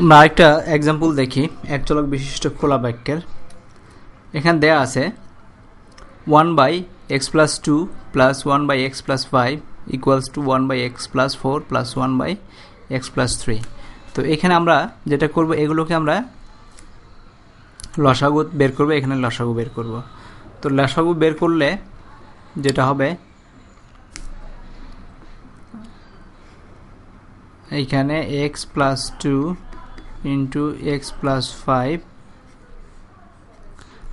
আমরা আরেকটা এক্সাম্পল দেখি, এক চলক বিশিষ্ট খোলা বাক্যের। এখানে দেয়া আছে one by x plus two plus one by x plus five equals to one by x plus four plus one by x plus three তো এখানে আমরা যেটা করব, এগুলোকে আমরা লসাগু বের করব, এখানে লসাগু বের করব। তো লসাগু বের করলে যেটা হবে এইখানে x plus two into x plus five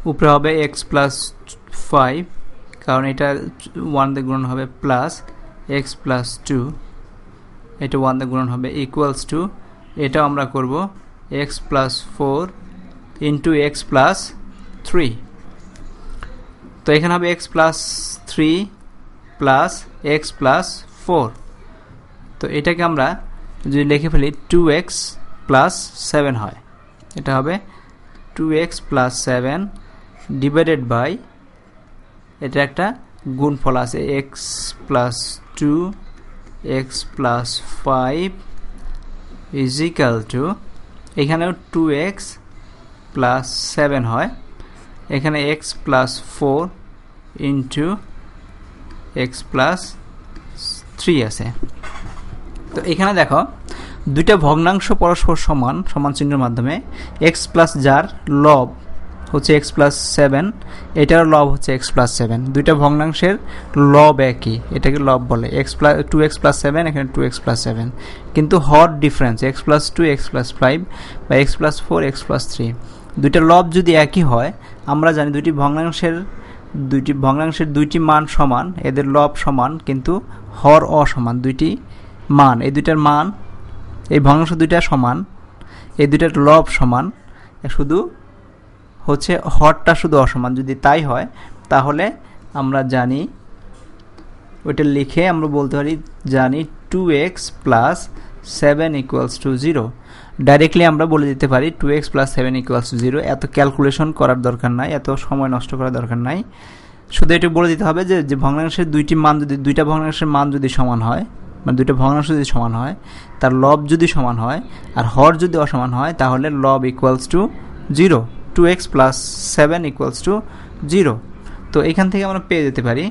উপরে হবে এক্স প্লাস ফাইভ কারণ এটা ওয়ান দিয়ে গুণন হবে প্লাস এক্স প্লাস টু এটা ওয়ান দিয়ে গুণন হবে ইকুয়ালস টু এটাও আমরা করব x plus four into x plus three তো এখানে হবে x plus three plus x plus four তো এটাকে আমরা যদি লিখে ফেলি টু এক্স প্লাস সেভেন হয়। এটা হবে two x plus seven divided by এটা একটা গুণফল আছে x plus two x plus five is equal to এখানেও টু এক্স প্লাস সেভেন হয়। এখানে x plus four into x plus three আছে। তো এখানে দেখো দুইটা ভগ্নাংশ পরস্পর সমান সমান চিহ্নের মাধ্যমে এক্স প্লাস যার লব হচ্ছে এক্স প্লাস সেভেন এটার লব হচ্ছে এক্স প্লাস সেভেন দুইটা ভগ্নাংশের লব একই, এটাকে লব বলে। X plus two x plus seven এখানে টু এক্স প্লাস সেভেন কিন্তু hot difference x plus two x plus five বা x plus four x plus three দুইটা লব যদি একই হয়, আমরা জানি দুইটি ভগ্নাংশের দুইটি ভগ্নাংশের দুইটি মান সমান, এদের লব সমান, কিন্তু হর অসমান, দুইটি মান। এই দুইটার মান এই ভগ্নাংশ দুইটা সমান, এই দুইটার লব সমান শুধু হচ্ছে হরটা শুধু অসমান। যদি তাই হয়, তাহলে আমরা জানি, ওইটা লিখে আমরা বলতে পারি, জানি two x plus seven equals to zero directly আমরা বলে দিতে পারি two x plus seven equals to zero এত ক্যালকুলেশন করার দরকার নাই, এত সময় নষ্ট করার দরকার নাই। শুধু এটা বলে দিতে হবে যে ভগ্নাংশের দুইটি মান যদি, দুইটা ভগ্নাংশের মান যদি সমান হয় মানে দুইটা ভগ্নাংশ যদি সমান হয়, তার লব যদি সমান হয়, আর হর যদি অসমান হয়, তাহলে লব equals to zero two x plus seven equals to zero তো এখান থেকে আমরা পেয়ে যেতে পারি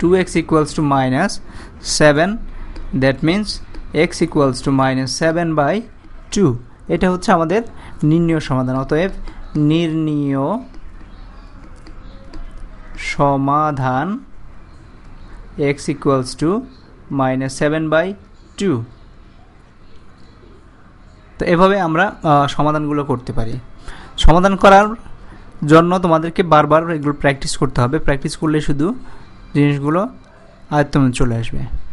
two x equals to minus seven that means x equals to minus seven by two এটা হচ্ছে আমাদের নির্ণীয় সমাধান, অতএব নির্ণীয় সমাধান x equals to minus seven by two তো এভাবে আমরা সমাধানগুলো করতে পারি। সমাধান করার জন্য তোমাদেরকে বারবার এগুলো প্র্যাকটিস করতে হবে। প্র্যাকটিস করলে শুধু জিনিসগুলো আয়ত্ত চলে আসবে।